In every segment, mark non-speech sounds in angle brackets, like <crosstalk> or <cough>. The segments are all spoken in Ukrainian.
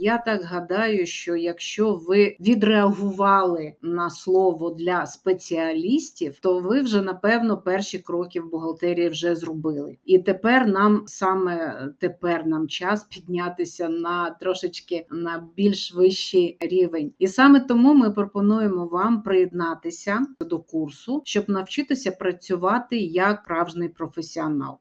Я так гадаю, що якщо ви відреагували на слово для спеціалістів, то ви вже напевно перші кроки в бухгалтерії вже зробили. І тепер нам саме тепер нам час піднятися на трошечки на більш вищий рівень. І саме тому ми пропонуємо вам приєднатися до курсу, щоб навчитися працювати як справжній професіонал.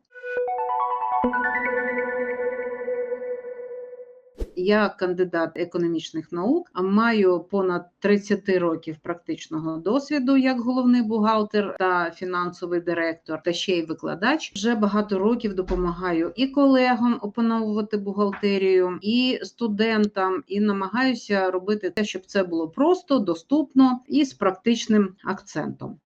Я кандидат економічних наук, а маю понад 30 років практичного досвіду як головний бухгалтер та фінансовий директор, та ще й викладач. Вже багато років допомагаю і колегам опановувати бухгалтерію, і студентам, і намагаюся робити те, щоб це було просто, доступно і з практичним акцентом.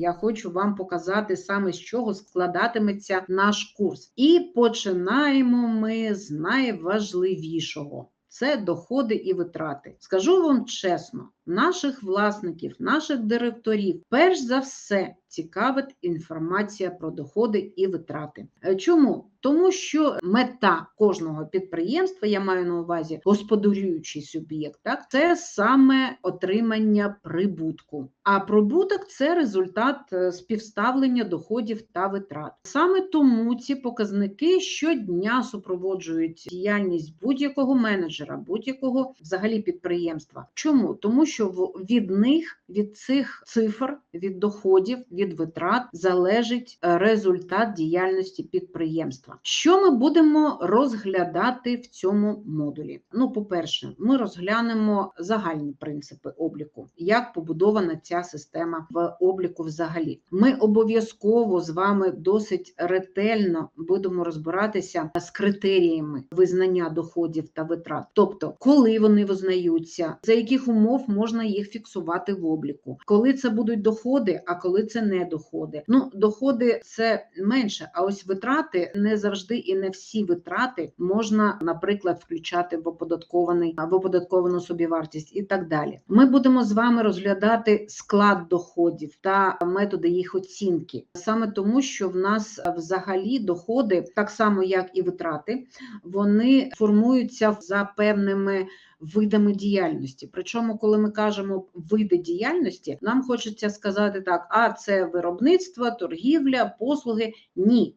Я хочу вам показати саме з чого складатиметься наш курс. І починаємо ми з найважливішого. Це доходи і витрати. Скажу вам чесно, наших власників, наших директорів, перш за все, цікавить інформація про доходи і витрати. Е, Чому? Тому що мета кожного підприємства, я маю на увазі господарюючий суб'єкт, так це саме отримання прибутку. А прибуток це результат е, співставлення доходів та витрат. Саме тому ці показники щодня супроводжують діяльність будь-якого менеджера, будь-якого взагалі підприємства. Чому? Тому що в- від них, від цих цифр, від доходів, від витрат залежить е, результат діяльності підприємства. Що ми будемо розглядати в цьому модулі? Ну, по-перше, ми розглянемо загальні принципи обліку, як побудована ця система в обліку взагалі. Ми обов'язково з вами досить ретельно будемо розбиратися з критеріями визнання доходів та витрат, тобто коли вони визнаються, за яких умов можна їх фіксувати в обліку, коли це будуть доходи, а коли це не доходи. Ну, доходи це менше, а ось витрати не завжди і не всі витрати можна, наприклад, включати в оподаткований в оподатковану собівартість і так далі. Ми будемо з вами розглядати склад доходів та методи їх оцінки, саме тому, що в нас взагалі доходи, так само як і витрати, вони формуються за певними видами діяльності. Причому, коли ми кажемо види діяльності, нам хочеться сказати так: а це виробництво, торгівля, послуги. Ні.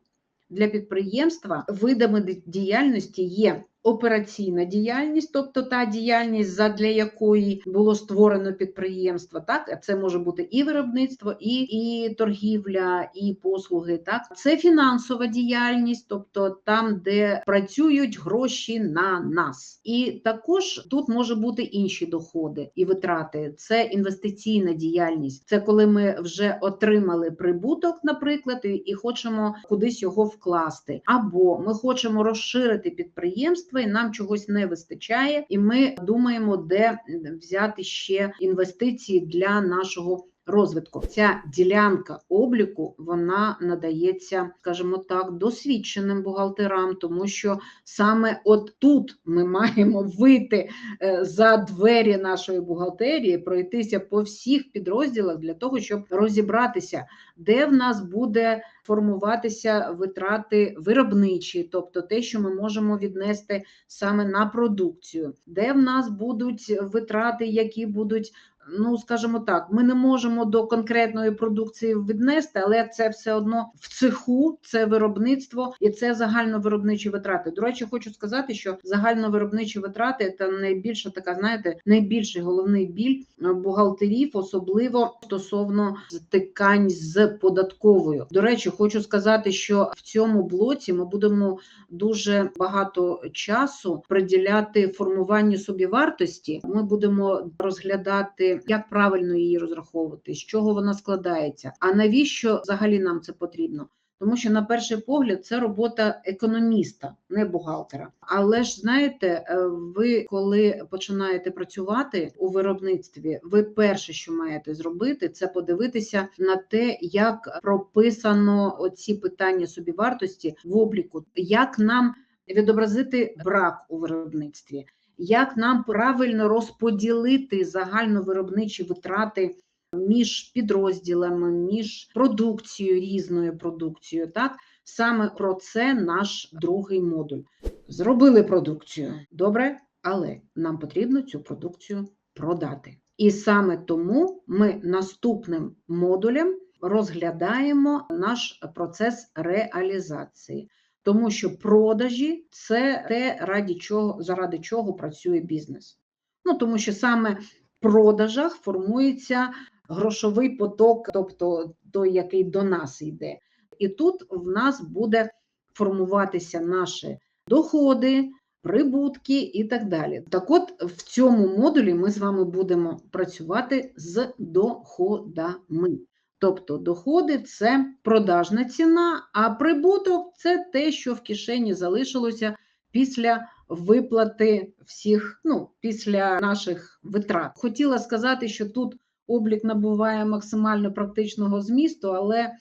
Для підприємства видами діяльності є операційна діяльність, тобто та діяльність, задля якої було створено підприємство. Так, це може бути і виробництво, і, і торгівля, і послуги. Так, це фінансова діяльність, тобто там, де працюють гроші на нас. І також тут може бути інші доходи і витрати. Це інвестиційна діяльність. Це коли ми вже отримали прибуток, наприклад, і, хочемо кудись його вкласти, або ми хочемо розширити підприємство, і нам чогось не вистачає, і ми думаємо, де взяти ще інвестиції для нашого. Розвитку ця ділянка обліку вона надається, скажімо так, досвідченим бухгалтерам, тому що саме от тут ми <laughs> маємо вийти е, за двері нашої бухгалтерії, пройтися по всіх підрозділах для того, щоб розібратися, де в нас буде формуватися витрати виробничі, тобто те, що ми можемо віднести саме на продукцію, де в нас будуть витрати, які будуть. Ну, скажімо так, ми не можемо до конкретної продукції віднести, але це все одно в цеху, це виробництво і це загальновиробничі витрати. До речі, хочу сказати, що загальновиробничі витрати це найбільша така, знаєте, найбільший головний біль бухгалтерів, особливо стосовно стикань з податковою. До речі, хочу сказати, що в цьому блоці ми будемо дуже багато часу приділяти формуванню собівартості. Ми будемо розглядати, як правильно її розраховувати, з чого вона складається. А навіщо взагалі нам це потрібно? Тому що на перший погляд це робота економіста, не бухгалтера. Але ж знаєте, е, ви коли починаєте працювати у виробництві, ви перше, що маєте зробити, це подивитися на те, як прописано оці питання собівартості в обліку, як нам відобразити брак у виробництві, як нам правильно розподілити загальновиробничі витрати між підрозділами, між продукцією різною продукцією. Так саме про це наш другий модуль. Зробили продукцію добре, але нам потрібно цю продукцію продати. І саме тому ми наступним модулем розглядаємо наш процес реалізації, тому що продажі це те, раді чого, заради чого працює бізнес. Ну тому що саме в продажах формується грошовий поток, тобто той, який до нас йде. І тут в нас буде формуватися наші доходи, прибутки і так далі. Так от в цьому модулі ми з вами будемо працювати з доходами. Тобто доходи це продажна ціна, а прибуток це те, що в кишені залишилося після виплати всіх, ну, після наших витрат. Хотіла сказати, що тут облік набуває максимально практичного змісту, але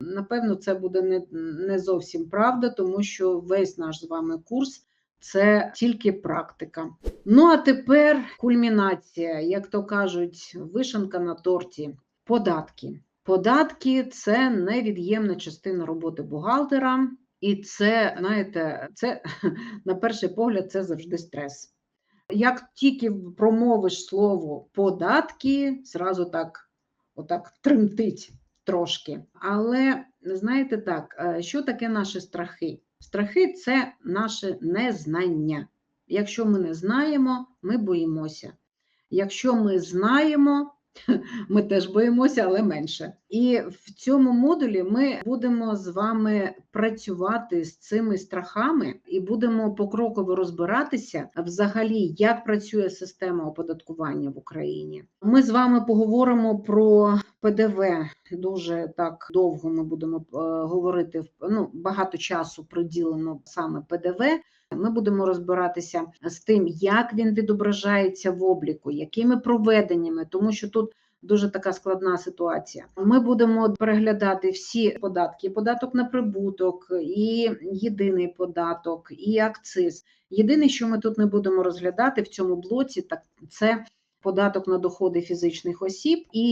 напевно це буде не, не зовсім правда, тому що весь наш з вами курс це тільки практика. Ну а тепер кульмінація, як то кажуть, вишенка на торті, податки. Податки це невід'ємна частина роботи бухгалтера, і це, знаєте, це <laughs> на перший погляд, це завжди стрес. Як тільки промовиш слово податки, зразу так, отак тремтить трошки. Але знаєте так, е, що таке наші страхи? Страхи це наше незнання. Якщо ми не знаємо, ми боїмося. Якщо ми знаємо, ми теж боїмося, але менше. І в цьому модулі ми будемо з вами працювати з цими страхами і будемо покроково розбиратися взагалі, як працює система оподаткування в Україні. Ми з вами поговоримо про ПДВ. Дуже так довго ми будемо е, говорити. Ну, багато часу приділено саме ПДВ. Ми будемо розбиратися з тим, як він відображається в обліку, якими проведеннями, тому що тут дуже така складна ситуація. Ми будемо переглядати всі податки: податок на прибуток, і єдиний податок, і акциз. Єдине, що ми тут не будемо розглядати в цьому блоці, так це податок на доходи фізичних осіб, і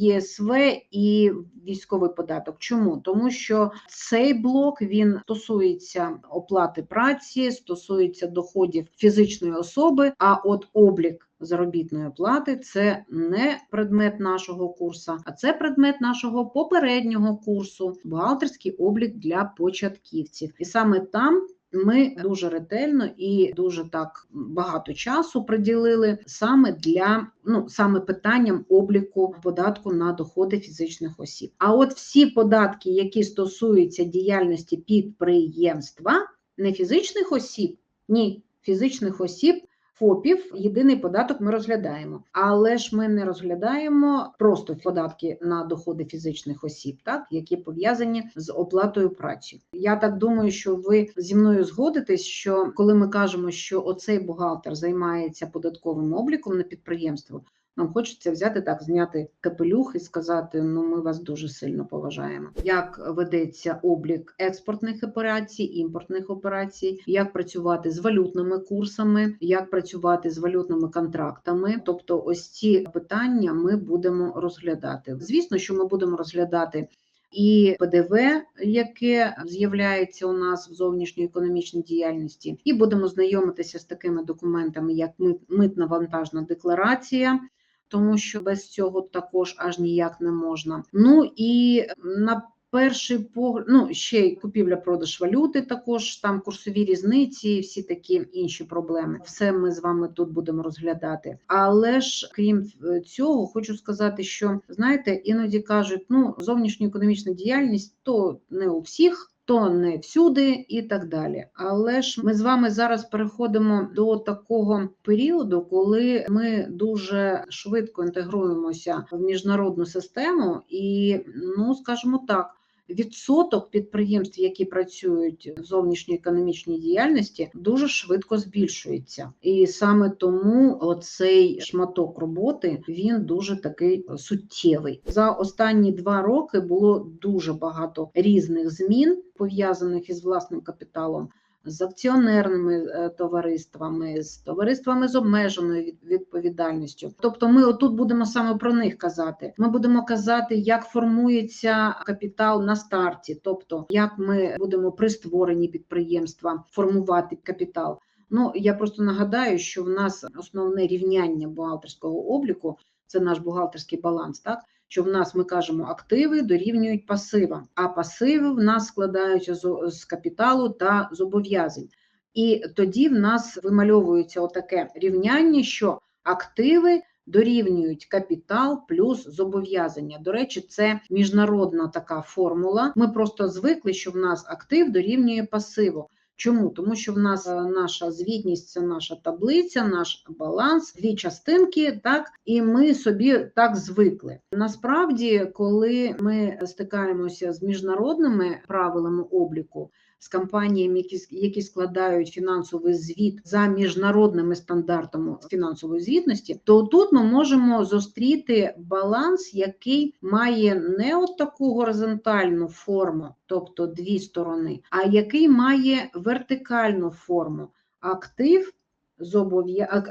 ЄСВ, і військовий податок. Чому? Тому що цей блок він стосується оплати праці, стосується доходів фізичної особи. А от облік заробітної плати це не предмет нашого курсу, а це предмет нашого попереднього курсу бухгалтерський облік для початківців. І саме там ми дуже ретельно і дуже так багато часу приділили саме для ну саме питанням обліку податку на доходи фізичних осіб. А от всі податки, які стосуються діяльності підприємства, не фізичних осіб, ні фізичних осіб. ФОПів єдиний податок ми розглядаємо, але ж ми не розглядаємо просто податки на доходи фізичних осіб, так які пов'язані з оплатою праці. Я так думаю, що ви зі мною згодитесь, що коли ми кажемо, що оцей бухгалтер займається податковим обліком на підприємство. Нам хочеться взяти так, зняти капелюх і сказати: ну ми вас дуже сильно поважаємо. Як ведеться облік експортних операцій, імпортних операцій, як працювати з валютними курсами, як працювати з валютними контрактами. Тобто, ось ці питання ми будемо розглядати. Звісно, що ми будемо розглядати. І ПДВ, яке з'являється у нас в зовнішньої економічній діяльності, і будемо знайомитися з такими документами, як митна вантажна декларація, тому що без цього також аж ніяк не можна. Ну і на перший погляд, ну ще й купівля-продаж валюти, також там курсові різниці, всі такі інші проблеми. Все ми з вами тут будемо розглядати. Але ж крім цього, хочу сказати, що знаєте, іноді кажуть, ну зовнішньоекономічна економічна діяльність то не у всіх то не всюди і так далі. Але ж ми з вами зараз переходимо до такого періоду, коли ми дуже швидко інтегруємося в міжнародну систему, і ну скажімо так. Відсоток підприємств, які працюють в зовнішньої економічній діяльності, дуже швидко збільшується, і саме тому цей шматок роботи він дуже такий суттєвий. За останні два роки було дуже багато різних змін пов'язаних із власним капіталом. З акціонерними е, товариствами, з товариствами з обмеженою відповідальністю. Тобто, ми отут будемо саме про них казати. Ми будемо казати, як формується капітал на старті, тобто як ми будемо при створенні підприємства формувати капітал. Ну я просто нагадаю, що в нас основне рівняння бухгалтерського обліку це наш бухгалтерський баланс, так що в нас ми кажемо активи дорівнюють пасивам, а пасиви в нас складаються з, капіталу та зобов'язань. І тоді в нас вимальовується отаке рівняння, що активи дорівнюють капітал плюс зобов'язання. До речі, це міжнародна така формула. Ми просто звикли, що в нас актив дорівнює пасиву. Чому? Тому що в нас е, наша звітність це наша таблиця, наш баланс, дві частинки, так і ми собі так звикли. Насправді, коли ми стикаємося з міжнародними правилами обліку, з компаніями, які, які складають фінансовий звіт за міжнародними стандартами фінансової звітності, то тут ми можемо зустріти баланс, який має не от таку горизонтальну форму, тобто дві сторони, а який має вертикальну форму актив,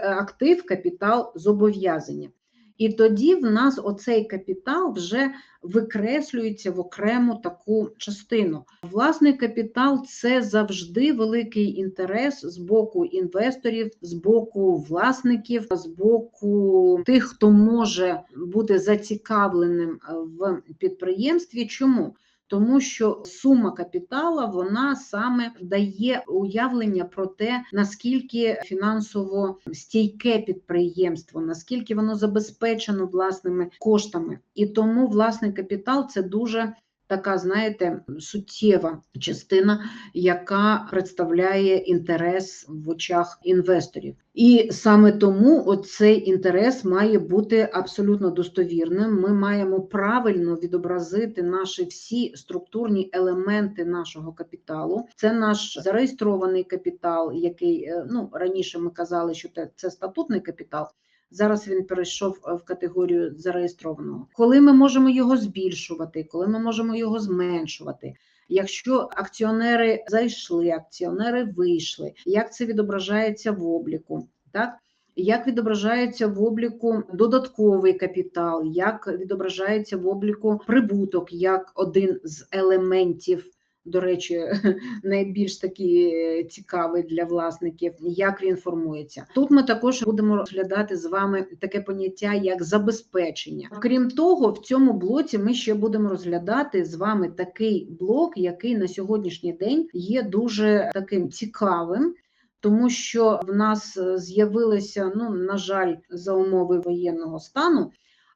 актив, капітал, зобов'язання. І тоді в нас оцей капітал вже викреслюється в окрему таку частину. Власний капітал це завжди великий інтерес з боку інвесторів, з боку власників, з боку тих, хто може бути зацікавленим в підприємстві. Чому? Тому що сума капітала вона саме дає уявлення про те, наскільки фінансово стійке підприємство, наскільки воно забезпечено власними коштами, і тому власний капітал це дуже така, знаєте, суттєва частина, яка представляє інтерес в очах інвесторів. І саме тому оцей інтерес має бути абсолютно достовірним. Ми маємо правильно відобразити наші всі структурні елементи нашого капіталу. Це наш зареєстрований капітал, який е, ну раніше ми казали, що це статутний капітал. Зараз він перейшов е, в категорію зареєстрованого. Коли ми можемо його збільшувати, коли ми можемо його зменшувати. Якщо акціонери зайшли, акціонери вийшли, як це відображається в обліку, так? Як відображається в обліку додатковий капітал, як відображається в обліку прибуток як один з елементів, до речі, <laughs> найбільш такий е, цікавий для власників, як він формується. Тут ми також будемо розглядати з вами таке поняття як забезпечення. Крім того, в цьому блоці ми ще будемо розглядати з вами такий блок, який на сьогоднішній день є дуже таким цікавим. Тому що в нас е, з'явилися, ну на жаль, за умови воєнного стану,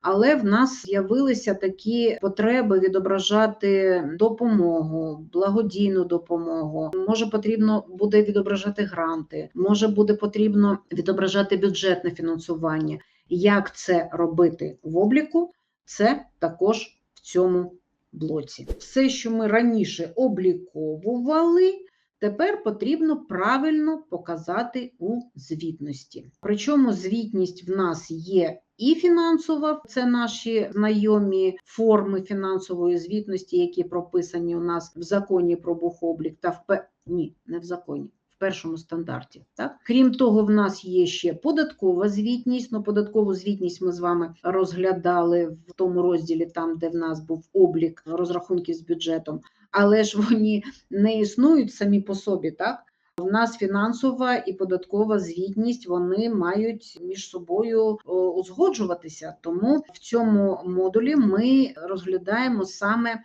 але в нас з'явилися такі потреби відображати допомогу, благодійну допомогу. Може потрібно буде відображати гранти, може буде потрібно відображати бюджетне фінансування. Як це робити в обліку? Це також в цьому блоці. Все, що ми раніше обліковували. Тепер потрібно правильно показати у звітності. Причому звітність в нас є і фінансова, це наші знайомі форми фінансової звітності, які прописані у нас в законі про бухоблік та в ні, не в законі. Першому стандарті, так крім того, в нас є ще податкова звітність. Ну, податкову звітність ми з вами розглядали в тому розділі, там де в нас був облік розрахунків з бюджетом але ж вони не існують самі по собі, так? У нас фінансова і податкова звітність вони мають між собою узгоджуватися. Тому в цьому модулі ми розглядаємо саме,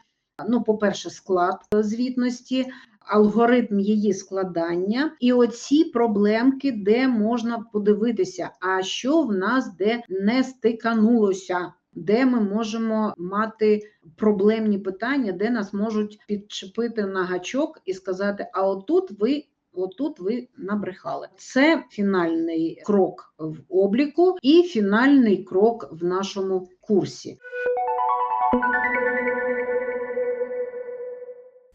ну, по-перше, склад звітності, алгоритм її складання і оці проблемки, де можна подивитися, а що в нас де не стиканулося. Де ми можемо мати проблемні питання, де нас можуть підчепити на гачок і сказати: а отут ви. Отут ви набрехали. Це фінальний крок в обліку і фінальний крок в нашому курсі.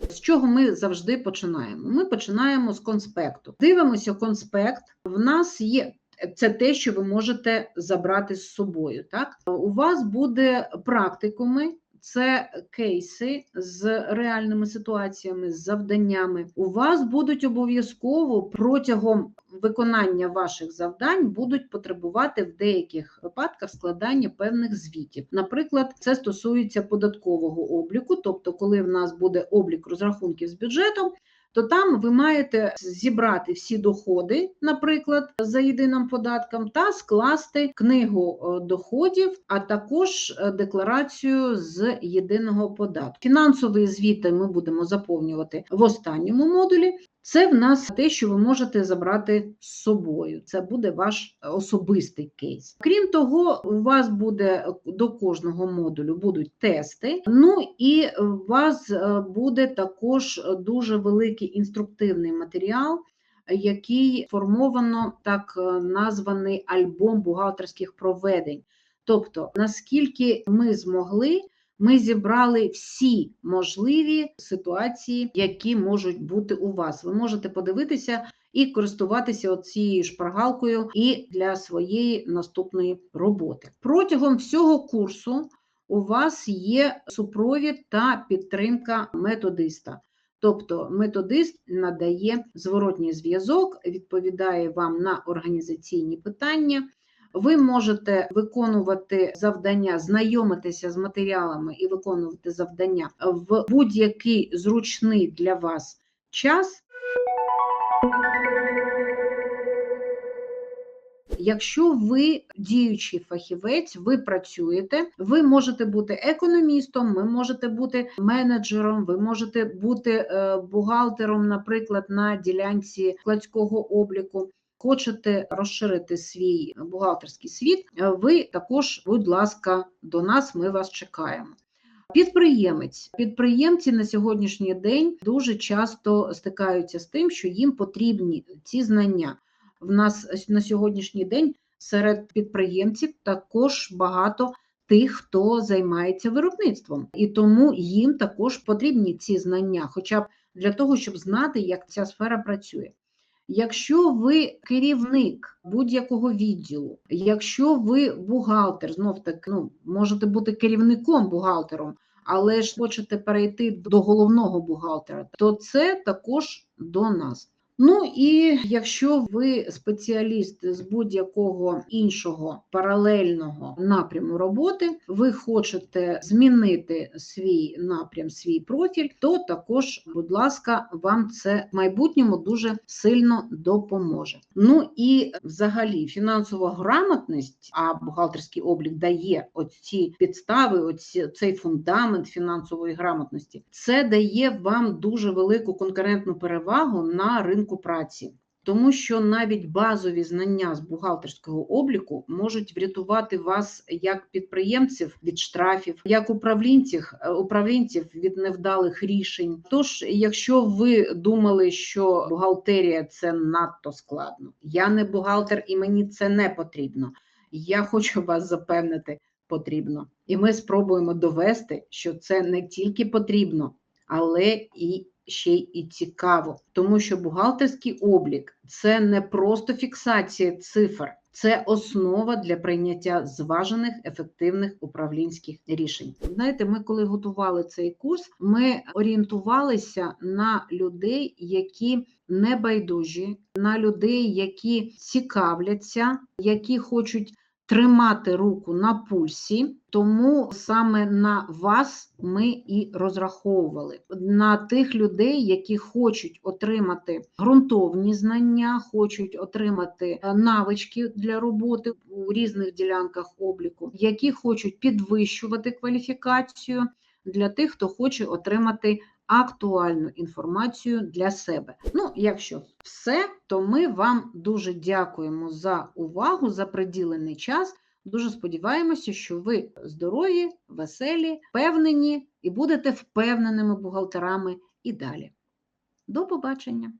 З чого ми завжди починаємо? Ми починаємо з конспекту. Дивимося конспект. В нас є це те, що ви можете забрати з собою. Так у вас буде практикуми це кейси з реальними ситуаціями, з завданнями. У вас будуть обов'язково протягом виконання ваших завдань будуть потребувати в деяких випадках складання певних звітів. Наприклад, це стосується податкового обліку, тобто, коли в нас буде облік розрахунків з бюджетом. То там ви маєте зібрати всі доходи, наприклад, за єдиним податком, та скласти книгу е, доходів, а також е, декларацію з єдиного податку. Фінансові звіти ми будемо заповнювати в останньому модулі. Це в нас те, що ви можете забрати з собою. Це буде ваш особистий кейс. Крім того, у вас буде до кожного модулю будуть тести. Ну і у вас е, буде також дуже великий інструктивний матеріал. Який формовано так е, названий альбом бухгалтерських проведень. Тобто, наскільки ми змогли ми зібрали всі можливі ситуації, які можуть бути у вас. Ви можете подивитися і користуватися цією шпаргалкою і для своєї наступної роботи. Протягом всього курсу у вас є супровід та підтримка методиста. Тобто методист надає зворотній зв'язок, відповідає вам на організаційні питання, ви можете виконувати завдання, знайомитися з матеріалами і виконувати завдання в будь-який зручний для вас час. Якщо ви діючий фахівець, ви працюєте, ви можете бути економістом, ви можете бути менеджером, ви можете бути е, бухгалтером, наприклад, на ділянці складського обліку хочете розширити свій бухгалтерський світ, е, ви також, будь ласка, до нас ми вас чекаємо. Підприємець, підприємці на сьогоднішній день дуже часто стикаються з тим, що їм потрібні ці знання. В нас на сьогоднішній день серед підприємців також багато тих, хто займається виробництвом, і тому їм також потрібні ці знання, хоча б для того, щоб знати, як ця сфера працює. Якщо ви керівник будь-якого відділу, якщо ви бухгалтер, знов таки ну, можете бути керівником бухгалтером, але ж хочете перейти до головного бухгалтера, то це також до нас. Ну і якщо ви спеціаліст з будь-якого іншого паралельного напряму роботи, ви хочете змінити свій напрям, свій профіль, то також, будь ласка, вам це в майбутньому дуже сильно допоможе. Ну і взагалі фінансова грамотність, а бухгалтерський облік дає оці підстави, оці, цей фундамент фінансової грамотності, це дає вам дуже велику конкурентну перевагу на ринку ринку праці, тому що навіть базові знання з бухгалтерського обліку можуть врятувати вас як підприємців від штрафів, як управлінців е, управлінців від невдалих рішень. Тож, якщо ви думали, що бухгалтерія це надто складно, я не бухгалтер і мені це не потрібно. Я хочу вас запевнити, потрібно, і ми спробуємо довести, що це не тільки потрібно, але і ще і цікаво, тому що бухгалтерський облік це не просто фіксація цифр, це основа для прийняття зважених ефективних управлінських рішень. Знаєте, ми коли готували цей курс, ми орієнтувалися на людей, які не байдужі, на людей, які цікавляться, які хочуть тримати руку на пульсі, тому саме на вас ми і розраховували. На тих людей, які хочуть отримати ґрунтовні знання, хочуть отримати е, навички для роботи у різних ділянках обліку, які хочуть підвищувати кваліфікацію для тих, хто хоче отримати актуальну інформацію для себе. Ну, якщо все, то ми вам дуже дякуємо за увагу, за приділений час. Дуже сподіваємося, що ви здорові, веселі, впевнені і будете впевненими бухгалтерами і далі. До побачення!